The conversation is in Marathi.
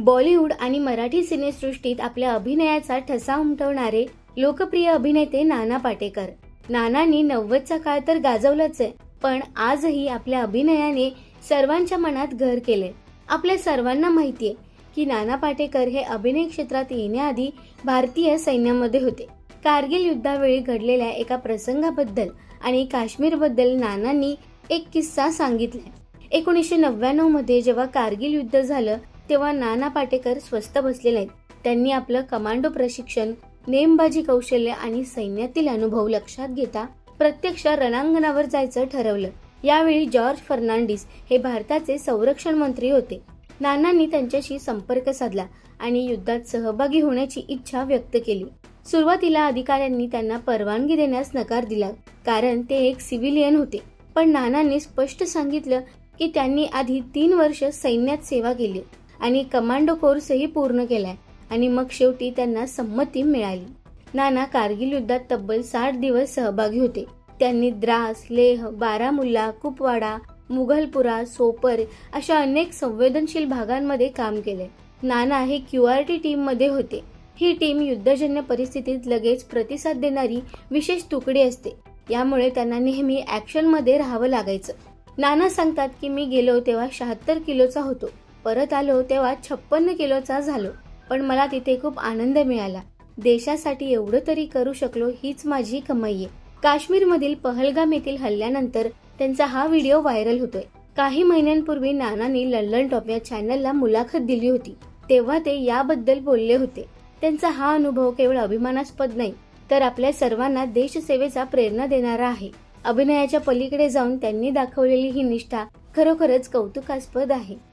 बॉलिवूड आणि मराठी सिनेसृष्टीत आपल्या अभिनयाचा ठसा उमटवणारे लोकप्रिय अभिनेते नाना पाटेकर. नानांनी नव्वदचा काळ तर गाजवलाच आहे पण आजही आपल्या अभिनयाने सर्वांच्या मनात घर केले आपल्या सर्वांना माहितीये की नाना पाटेकर हे अभिनय क्षेत्रात येण्याआधी भारतीय सैन्यामध्ये होते. कारगिल युद्धावेळी घडलेल्या एका प्रसंगाबद्दल आणि काश्मीरबद्दल नानांनी एक किस्सा सांगितलाय. एकोणीसशे नव्याण्णवमध्ये जेव्हा कारगिल युद्ध झालं तेव्हा नाना पाटेकर स्वस्त बसले नाहीत त्यांनी आपलं कमांडो प्रशिक्षण नेमबाजी कौशल्य आणि सैन्यातील अनुभव लक्षात घेता प्रत्यक्ष रणांगणावर जायचं ठरवलं. यावेळी जॉर्ज फर्नांडिस हे भारताचे संरक्षण मंत्री होते. नानांनी त्यांच्याशी संपर्क साधला आणि युद्धात सहभागी होण्याची इच्छा व्यक्त केली. सुरुवातीला अधिकाऱ्यांनी त्यांना परवानगी देण्यास नकार दिला कारण ते एक सिव्हिलियन होते. पण नानांनी स्पष्ट सांगितलं की त्यांनी आधी तीन वर्ष सैन्यात सेवा केली. आणि कमांडो कोर्सही पूर्ण केलाय. आणि मग शेवटी त्यांना संमती मिळाली. नाना कारगिल युद्धात तब्बल साठ दिवस सहभागी होते. त्यांनी द्रास लेह बारामुल्ला कुपवाडा मुघलपुरा सोपर अशा अनेक संवेदनशील भागांमध्ये काम केले नाना हे क्यू आर टी टीममध्ये होते. ही टीम युद्धजन्य परिस्थितीत लगेच प्रतिसाद देणारी विशेष तुकडी असते. यामुळे त्यांना नेहमी ऍक्शनमध्ये राहावं लागायचं. नाना सांगतात की मी गेलो तेव्हा शहात्तर किलोचा होतो. परत आलो तेव्हा छप्पन्न किलोचा झालो. पण मला तिथे खूप आनंद मिळाला. देशासाठी एवढं तरी करू शकलो हीच माझी कमाई आहे. काश्मीरमधील पहलगाम येथील हल्ल्यानंतर त्यांचा हा व्हिडिओ व्हायरल होतोय. काही महिन्यांपूर्वी नानांनी लल्लन टॉप या चॅनलला मुलाखत दिली होती. तेव्हा ते याबद्दल बोलले होते. त्यांचा हा अनुभव केवळ अभिमानास्पद नाही तर आपल्या सर्वांना देशसेवेचा प्रेरणा देणारा आहे. अभिनयाच्या पलीकडे जाऊन त्यांनी दाखवलेली ही निष्ठा खरोखरच कौतुकास्पद आहे.